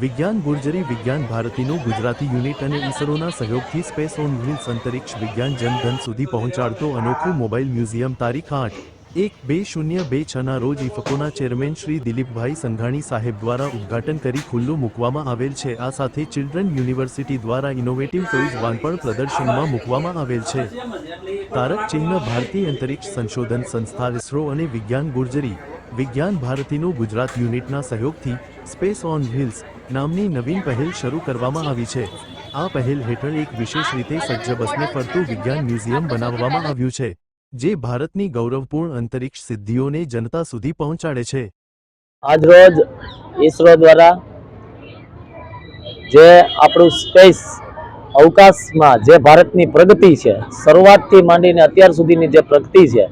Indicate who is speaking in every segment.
Speaker 1: વિજ્ઞાન ગુર્જરી વિજ્ઞાન ભારતીનું ગુજરાતી યુનિટ અને ઈસરોના સહયોગથી સ્પેસ ઓન વ્હીલ્સ અંતરિક્ષ વિજ્ઞાન જનધન સુધી પહોંચાડતો અનોખું મોબાઈલ મ્યુઝિયમ તારીખ આઠ, એક બે શૂન્ય બે છના રોજ ઇફકોના ચેરમેન શ્રી દિલીપભાઈ સંઘાણી સાહેબ દ્વારા ઉદ્ઘાટન કરી ખુલ્લું મૂકવામાં આવેલ છે. આ સાથે ચિલ્ડ્રન યુનિવર્સિટી દ્વારા ઇનોવેટિવ ટોઈઝ વાન પણ પ્રદર્શનમાં મૂકવામાં આવેલ છે. તારક ચિહ્ન ભારતીય અંતરિક્ષ સંશોધન સંસ્થા ઇસરો અને વિજ્ઞાન ગુર્જરી વિજ્ઞાન ભારતીનું ગુજરાત યુનિટના સહયોગથી સ્પેસ ઓન હિલ્સ નામની નવીન પહેલ શરૂ કરવામાં આવી છે. આ પહેલ હેઠળ એક વિશેષ રીતે સજ્જ બસને ફરતું વિજ્ઞાન મ્યુઝિયમ બનાવવામાં આવ્યું છે, જે ભારતની ગૌરવપૂર્ણ અંતરિક્ષ સિદ્ધિઓને જનતા સુધી પહોંચાડે છે.
Speaker 2: આજરોજ ઇસરો દ્વારા જે આપણું સ્પેસ અવકાશમાં જે ભારતની પ્રગતિ છે, શરૂઆતથી માંડીને અત્યાર સુધીની જે પ્રગતિ છે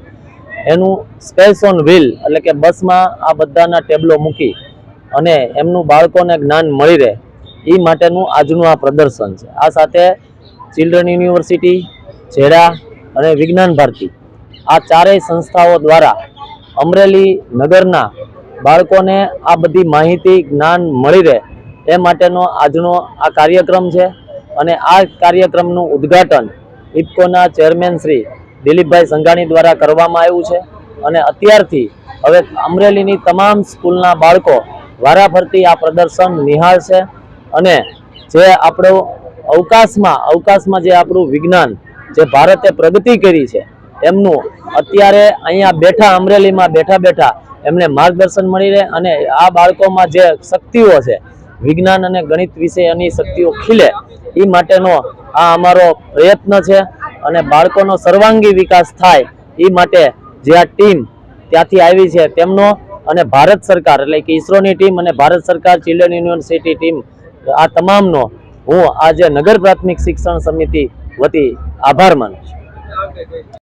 Speaker 2: એનું સ્પેસ ઓન વ્હીલ એટલે કે બસમાં આ બધાના ટેબલો મૂકી અને એમનું બાળકોને જ્ઞાન મળી રહે, એ માટેનું આજનું આ પ્રદર્શન છે. આ સાથે ચિલ્ડ્રન યુનિવર્સિટી જેડા અને વિજ્ઞાન ભારતી આ ચારેય સંસ્થાઓ દ્વારા અમરેલી નગરના બાળકોને આ બધી માહિતી, જ્ઞાન મળી રહે, એ માટેનો આજનો આ કાર્યક્રમ છે. અને આ કાર્યક્રમનું ઉદ્ઘાટન ઇફકોના ચેરમેન શ્રી દિલીપભાઈ સંઘાણી દ્વારા કરવામાં આવ્યું છે અને અત્યારથી હવે અમરેલીની તમામ સ્કૂલના બાળકો વારાફરતી આ પ્રદર્શન નિહાળશે અને જે આપણો અવકાશમાં અવકાશમાં જે આપણું વિજ્ઞાન, જે ભારતે પ્રગતિ કરી છે, એમનું અત્યારે અહીંયા બેઠા, અમરેલીમાં બેઠા બેઠા એમને માર્ગદર્શન મળી રહે અને આ બાળકોમાં જે શક્તિઓ છે, વિજ્ઞાન અને ગણિત વિષયની શક્તિઓ ખીલે એ માટેનો આ અમારો પ્રયત્ન છે. અને બાળકોનો સર્વાંગી વિકાસ થાય એ માટે જે આ ટીમ ત્યાંથી આવી છે તેમનો અને ભારત સરકાર, એટલે કે ઈસરોની ટીમ અને ભારત સરકાર, ચિલ્ડ્રન યુનિવર્સિટી ટીમ, આ તમામનો હું આજે નગર પ્રાથમિક શિક્ષણ સમિતિ વતી આભાર માનું છું.